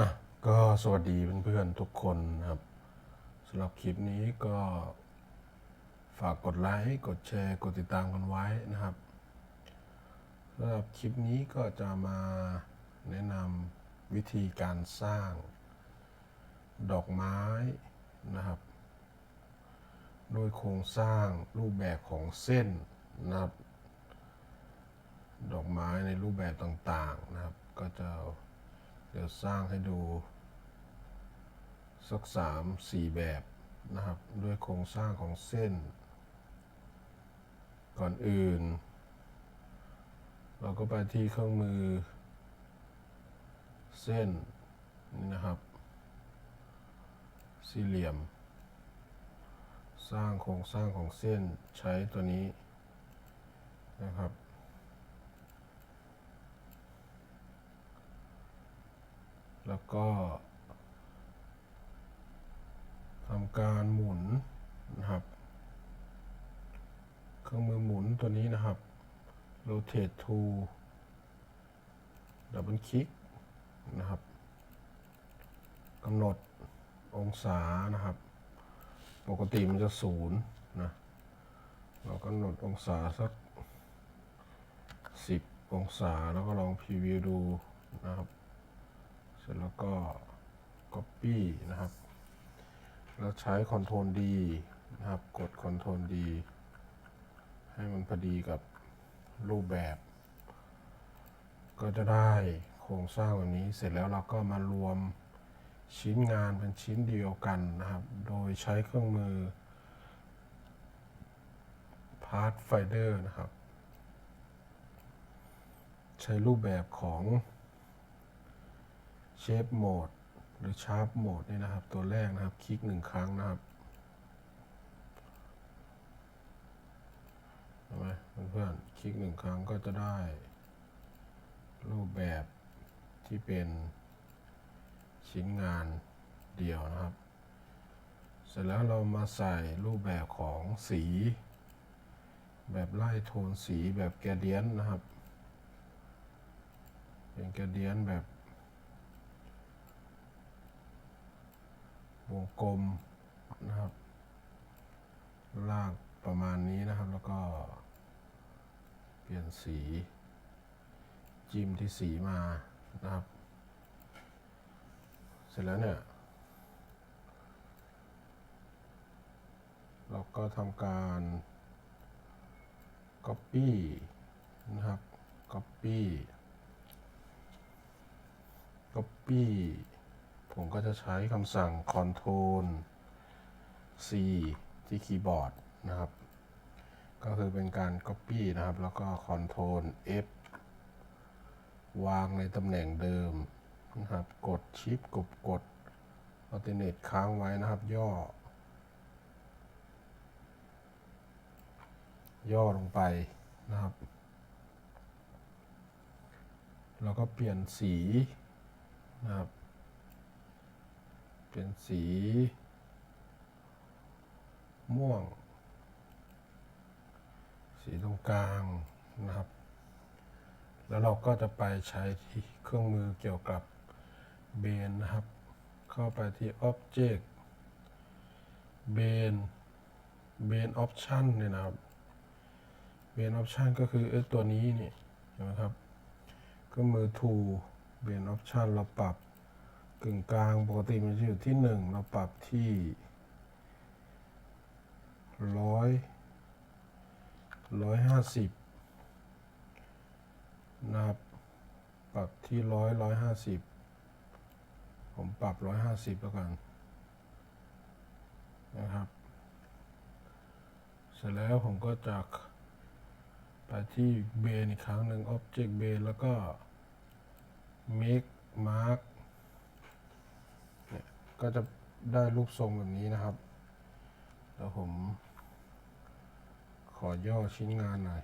อะก็สวัสดีเพื่อนๆทุกคนครับสำหรับคลิปนี้ก็ฝากกดไลค์กดแชร์ กดติดตามกันไว้นะครับสำหรับคลิปนี้ก็จะมาแนะนำวิธีการสร้าง ดอกไม้นะครับ โดยโครงสร้างรูปแบบของเส้นนะครับ ดอกไม้ในรูปแบบต่างๆนะครับ ก็จะ ดี๋ยวสร้างให้ดู สักสามสี่แบบนะครับ ด้วยโครงสร้างของเส้น ก่อนอื่น เราก็ไปที่เครื่องมือ เส้นนี่นะครับ สี่เหลี่ยม สร้างโครงสร้างของเส้นใช้ตัวนี้นะครับ แล้วก็ทำการหมุนนะครับ เครื่องมือหมุนตัวนี้นะครับ rotate to double click นะครับกำหนดองศานะครับ ปกติมันจะศูนย์นะเรากำหนดองศาสักสิบองศาแล้วก็ลองพรีวิวดูนะครับ สร็จแล้วก็ Copy นะครับ แล้วใช้ Ctrl D นะครับ กด Ctrl D ให้มันพอดีกับรูปแบบ ก็จะได้โครงสร้างแบบนี้เสร็จแล้วเราก็มารวมชิ้นงานเป็นชิ้นเดียวกันนะครับ โดยใช้เครื่องมือ Pathfinder นะครับ ใช้รูปแบบของ เชฟโหมดหรือชาร์ปโหมดนี่นะครับ ตัวแรกนะครับ คลิกหนึ่งครั้งนะครับเห็นไหมเพื่อนๆคลิกหนึ่งครั้งก็จะได้ รูปแบบที่เป็นชิ้นงานเดียวนะครับ เสร็จแล้วเรามาใส่รูปแบบของสี แบบไล่โทนสีแบบแกเดียนนะครับ เป็นแกเดียนแบบ วงกลมนะครับ ลากประมาณนี้นะครับแล้วก็เปลี่ยนสีจิ้มที่สีมานะครับ เสร็จแล้วเนี่ยเราก็ทำการ Copy นะครับ Copy Copy ผมก็จะใช้คำสั่ง Ctrl C ที่คีย์บอร์ดนะครับ ก็คือเป็นการ Copy นะครับ แล้วก็ Ctrl F วางในตำแหน่งเดิมนะครับ กดชิปกดกด Alternate ค้างไว้นะครับ ย่อ ย่อลงไปนะครับ แล้วก็เปลี่ยนสีนะครับ เป็นสี ม่วง สีตรงกลางนะครับ แล้วเราก็จะไปใช้ที่เครื่องมือเกี่ยวกับเบนนะครับ เข้าไปที่ Object เบนเบน Option เนี่ยนะครับเบน Option ก็คือไอ้ตัวนี้นี่เห็นไหมครับเครื่องมือ Tool เบน Option เราปรับ กึ่งกลางปกติมันจะอยู่ที่หนึ่งเราปรับที่ร้อยร้อยห้าสิบนะครับปรับที่ร้อยร้อยห้าสิบผมปรับร้อยห้าสิบแล้วกันนะครับ เสร็จแล้วผมก็จะไปที่เบนอีกครั้งหนึ่ง Object เบนแล้วก็ make mark ก็จะได้รูปทรงแบบนี้นะครับ แล้วผม ขอย่อชิ้นงานหน่อย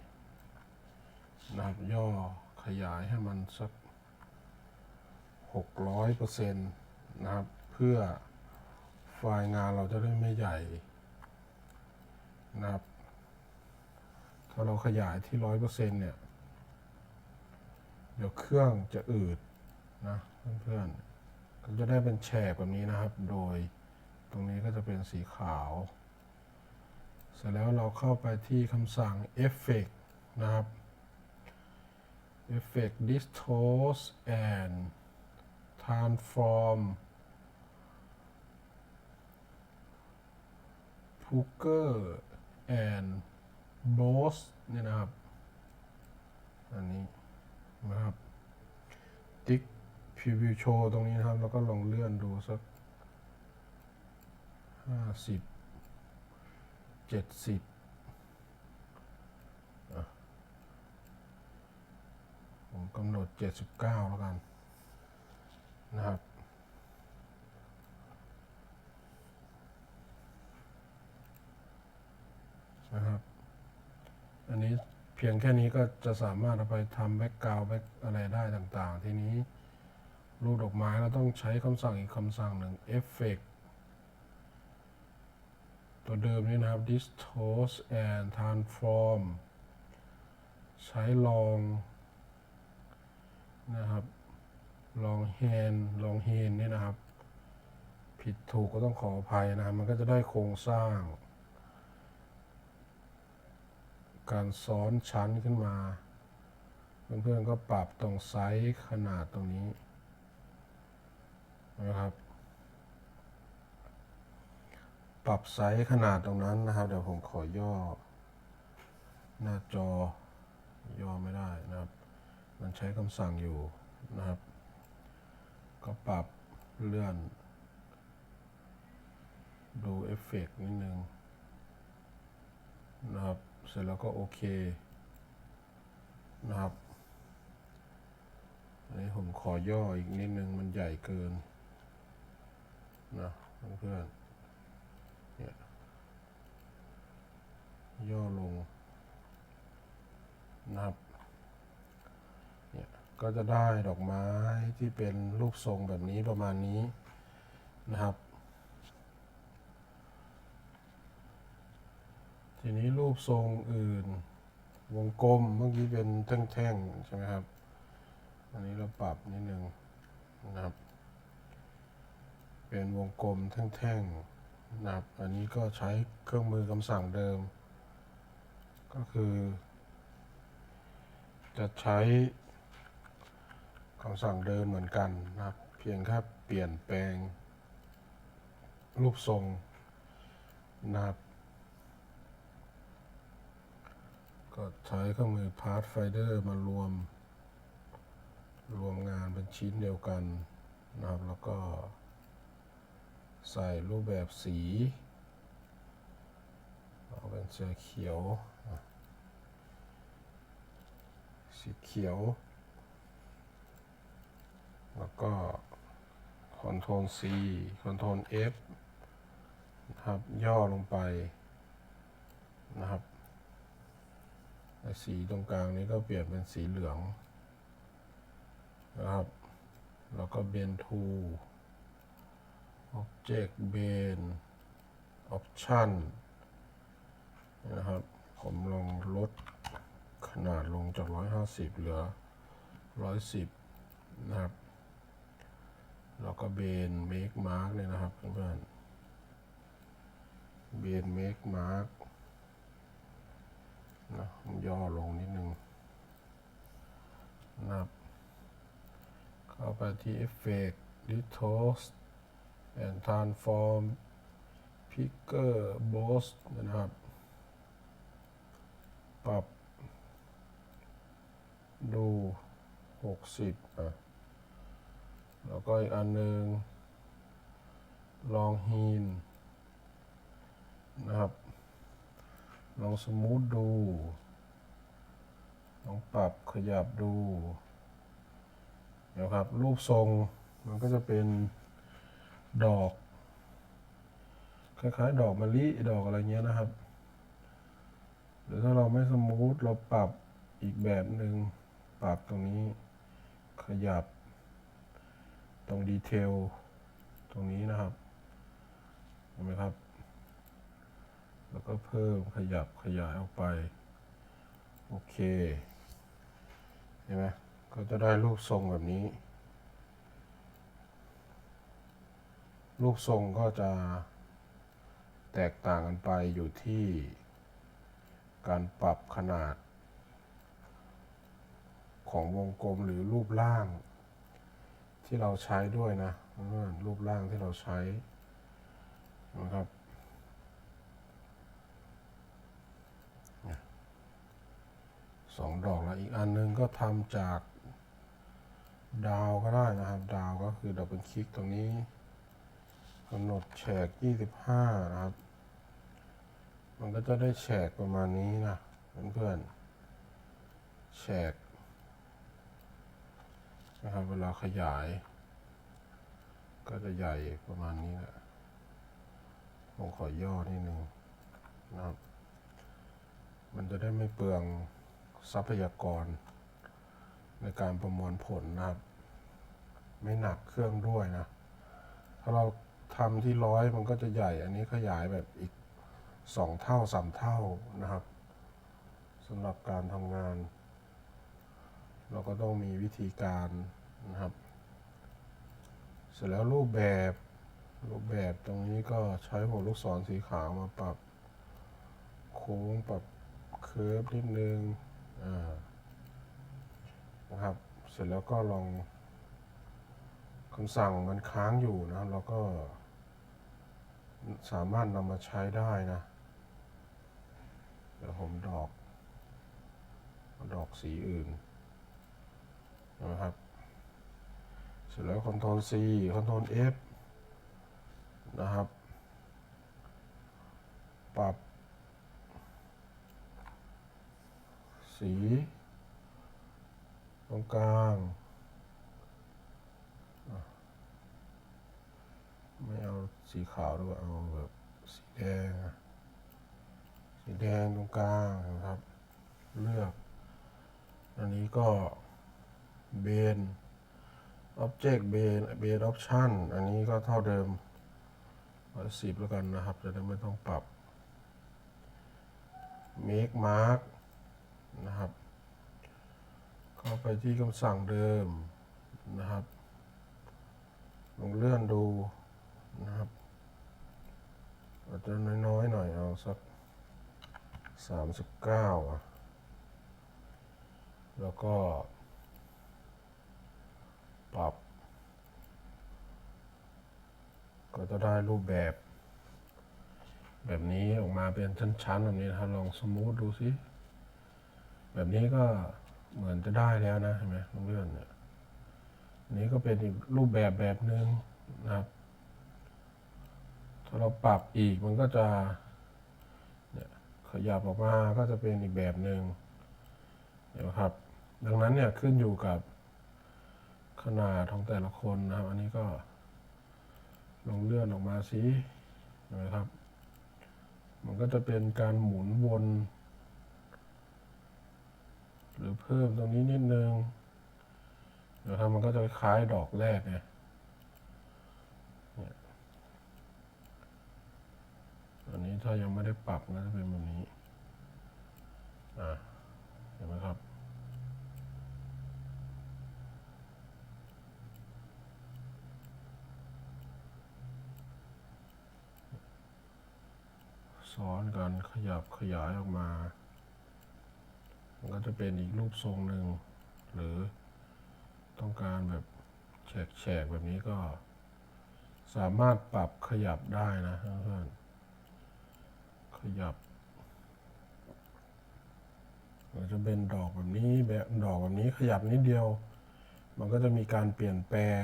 นะครับย่อขยายให้มันสักหกร้อยเปอร์เซ็นต์นะครับ เพื่อไฟล์งานเราจะได้ไม่ใหญ่นะครับ ถ้าเราขยายที่ร้อยเปอร์เซ็นต์เนี่ย เดี๋ยวเครื่องจะอืดนะเพื่อนๆ จะได้เป็นแฉกแบบนี้นะครับ โดยตรงนี้ก็จะเป็นสีขาว เสร็จแล้วเราเข้าไปที่คำสั่ง Effect นะครับ Effect Distort and Transform p o k e r and b o s เนี่ยนะครับ อันนี้นะครับ ติ๊ก Preview Show ตรงนี้นะครับ แล้วก็ลองเลื่อนดูสักห้าสิบเจ็ดสิบผมกำหนดเจ็ดสิบเก้าแล้วกัน นะครับ นะครับ อันนี้เพียงแค่นี้ก็จะสามารถเอาไปทำแบ็กกราวด์แบ็กอะไรได้ต่างๆ ทีนี้ รูปดอกไม้เราต้องใช้คำสั่งอีกคำสั่งหนึ่ง Effect ตัวเดิมนี่นะครับ Distort and Transform ใช้ลองนะครับลอง hand ลอง hand นี่นะครับ ผิดถูกก็ต้องขออภัยนะครับ มันก็จะได้โครงสร้าง การซ้อนชั้นขึ้นมา เพื่อนๆก็ปรับตรงไซส์ขนาดตรงนี้ นะครับ ปรับไซส์ขนาดตรงนั้นนะครับ เดี๋ยวผมขอย่อ หน้าจอย่อไม่ได้นะครับ มันใช้คำสั่งอยู่นะครับ ก็ปรับเลื่อน ดูเอฟเฟกต์นิดนึงนะครับ เสร็จแล้วก็โอเคนะครับอันนี้ผมขอย่ออีกนิดนึงมันใหญ่เกิน นะเพื่อนเนี่ยย่อลงนะครับเนี่ยก็จะได้ดอกไม้ที่เป็นรูปทรงแบบนี้ประมาณนี้นะครับ ทีนี้รูปทรงอื่น วงกลมเมื่อกี้เป็นแท่งๆใช่ไหมครับ อันนี้เราปรับนิดนึงนะครับ เป็นวงกลมแท่งๆนะครับ อันนี้ก็ใช้เครื่องมือคำสั่งเดิม ก็คือ จะใช้คำสั่งเดิมเหมือนกันนะครับ เพียงแค่เปลี่ยนแปลง รูปทรงนะครับ ก็ใช้เครื่องมือ Pathfinder มารวม รวมงานเป็นชิ้นเดียวกันนะครับ แล้วก็ ใส่รูปแบบสี เอาเป็นสีเขียว สีเขียว แล้วก็ Ctrl C Ctrl F นะครับ ย่อลงไปนะครับสีตรงกลางนี้ก็เปลี่ยนเป็นสีเหลืองนะครับ แล้วก็เบนทู Object เบน Option นะครับ ผมลองลดขนาดลงจาก 150 เหลือ 110 นะครับ แล้วก็เบน Make Mark เนี่ยนะครับเพื่อนๆเบน Make Mark นะย่อลงนิดนึงนะครับ เข้าไปที่ Effect Distort and Transform Picker Boss นะครับ ปรับ ดู 60อะแล้วก็อีกอันหนึ่งลองฮีนนะครับ ลองสมูทดู ลองปรับขยับดูนะครับ รูปทรงมันก็จะเป็น ดอก คล้ายๆ ดอกมะลิดอกอะไรเงี้ยนะครับหรือถ้าเราไม่สมูทเราปรับอีกแบบหนึ่งปรับตรงนี้ขยับ ตรงดีเทลตรงนี้นะครับเห็นไหมครับ แล้วก็เพิ่มขยับขยายออกไป โอเค เห็นไหมก็จะได้รูปทรงแบบนี้ รูปทรงก็จะแตกต่างกันไปอยู่ที่การปรับขนาด ของวงกลมหรือรูปร่าง ที่เราใช้ด้วยนะเพื่อนรูปร่างที่เราใช้นะครับสองดอกแล้วอีกอันหนึงก็ทำจากดาวก็ได้นะครับ ดาวก็คือดับเบิลคลิกตรงนี้ กำหนดแฉก 25 นะครับ มันก็จะได้แฉกประมาณนี้นะเพื่อนๆแฉกนะครับเวลาขยาย ก็จะใหญ่ประมาณนี้แหละผมขอย่อนิดนึงนะครับ มันจะได้ไม่เปลืองทรัพยากร ในการประมวลผลนะครับ ไม่หนักเครื่องด้วยนะ ถ้าเรา ทำที่ร้อยมันก็จะใหญ่ อันนี้ขยายแบบอีกสองเท่าสามเท่านะครับสำหรับการทำงาน เราก็ต้องมีวิธีการนะครับ เสร็จแล้วรูปแบบรูปแบบตรงนี้ก็ใช้หัวลูกศรสีขาวมาปรับ โค้งปรับเคิร์ฟนิดนึงนะครับ เสร็จแล้วก็ลองคำสั่งมันค้างอยู่นะครับเราก็ สามารถนำมาใช้ได้นะ เดี๋ยวผมดอก ดอกสีอื่นนะครับเสร็จแล้ว Ctrl C Ctrl F นะครับ ปรับ สี ตรงกลางอะไม่เอา สีขาวด้วยเอาแบบสีแดง สีแดงตรงกลางนะครับ เลือก อันนี้ก็เบน Object เบนเบน Option อันนี้ก็เท่าเดิมร้อยสิบแล้วกันนะครับ จะได้ไม่ต้องปรับ Make Mark นะครับ เข้าไปที่คำสั่งเดิมนะครับลองเลื่อนดูนะครับ อาจจะน้อยๆหน่อยเอาสักสามสิบเก้าอะแล้วก็ ปรับ ก็จะได้รูปแบบ แบบนี้ออกมาเป็นชั้นๆแบบนี้นะครับลองสมูทดูสิ แบบนี้ก็เหมือนจะได้แล้วนะเห็นไหมเพื่อนๆเนี่ยนนี้ก็เป็นอีกรูปแบบแบบหนึ่งนะครับ ถ้าเราปรับอีกมันก็จะเนี่ยขยับออกมาก็จะเป็นอีกแบบหนึ่งเดี๋ยวครับ ดังนั้นเนี่ยขึ้นอยู่กับขนาดของแต่ละคนนะครับ อันนี้ก็ลองเลื่อนออกมาสินะครับ มันก็จะเป็นการหมุนวน หรือเพิ่มตรงนี้นิดนึงเดี๋ยวทำมันก็จะคล้ายดอกแรกไงเนี่ยอั นี้ถ้ายังไม่ได้ปรับก็จะเป็นแบบนี้ อ่าเห็นไหมครับ ซ้อนกันขยับขยายออกมามันก็จะเป็นอีกรูปทรงหนึ่ง หรือต้องการแบบแฉกๆแบบนี้ก็สามารถปรับขยับได้นะเพื่อน ขยับมันจะเป็นดอกแบบนี้แบบดอกแบบนี้ขยับนิดเดียว มันก็จะมีการเปลี่ยนแปลง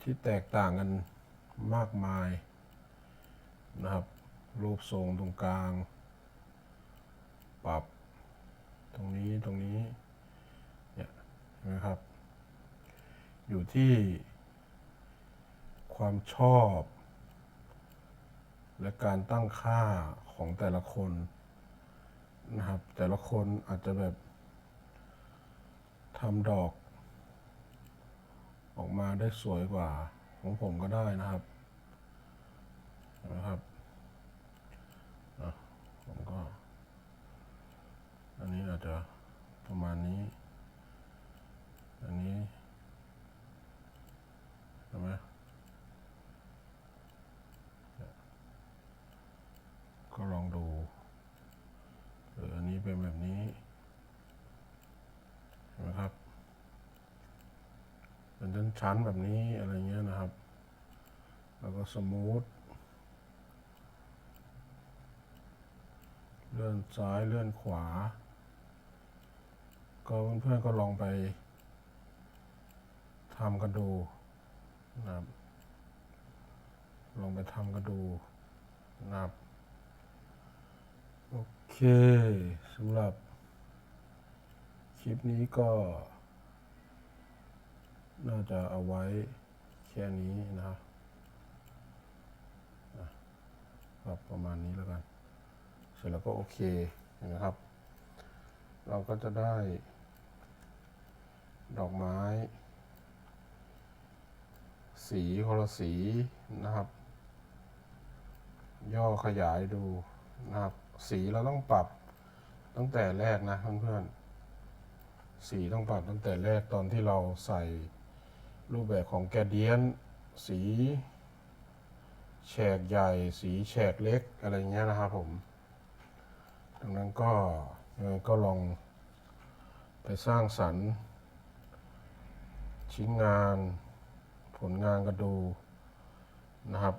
ที่แตกต่างกันมากมายนะครับ รูปทรงตรงกลาง ปรับ ตรงนี้ตรงนี้เนี่ยนะครับ อยู่ที่ความชอบ และการตั้งค่าของแต่ละคนนะครับ แต่ละคนอาจจะแบบทำดอก ออกมาได้สวยกว่าของผมก็ได้นะครับนะครับผมก็ อันนี้อาจจะประมาณนี้ อันนี้เห็นไหม เป็น ชั้นแบบนี้อะไรเงี้ยนะครับ แล้วก็สมูท เลื่อนซ้ายเลื่อนขวา ก็เพื่อนๆก็ลองไปทำกันดูนะครับ ลองไปทำกันดูนะครับโอเคสำหรับคลิปนี้ก็ น่าจะเอาไว้แค่นี้นะครับอะครับประมาณนี้แล้วกัน เสร็จแล้วก็โอเคเห็นไหมครับ เราก็จะได้ ดอกไม้ สีคนละสีนะครับ ย่อขยายดูนะครับ สีเราต้องปรับตั้งแต่แรกนะเพื่อนๆสีต้องปรับตั้งแต่แรกตอนที่เราใส่ รูปแบบของแกเดียน สีแฉกใหญ่ สีแฉกเล็กอะไรเงี้ยนะครับผมดังนั้นก็ยังไงก็ลองไปสร้างสรรค์ ชิ้นงานผลงานกันดูนะครับ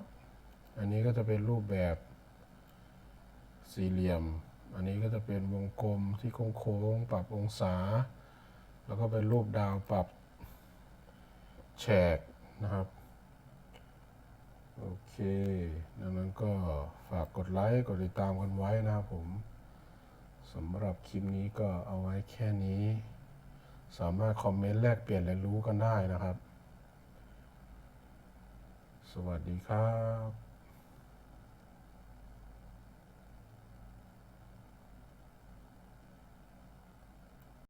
อันนี้ก็จะเป็นรูปแบบสี่เหลี่ยม อันนี้ก็จะเป็นวงกลมที่โค้งๆปรับองศา แล้วก็เป็นรูปดาวปรับ แฉกนะครับ โอเค ดังนั้นก็ฝากกดไลค์ กดติดตามกันไว้นะครับผมสำหรับคลิปนี้ก็เอาไว้แค่นี้ สามารถคอมเมนต์แลกเปลี่ยนเรียนรู้กันได้นะครับ สวัสดีครับ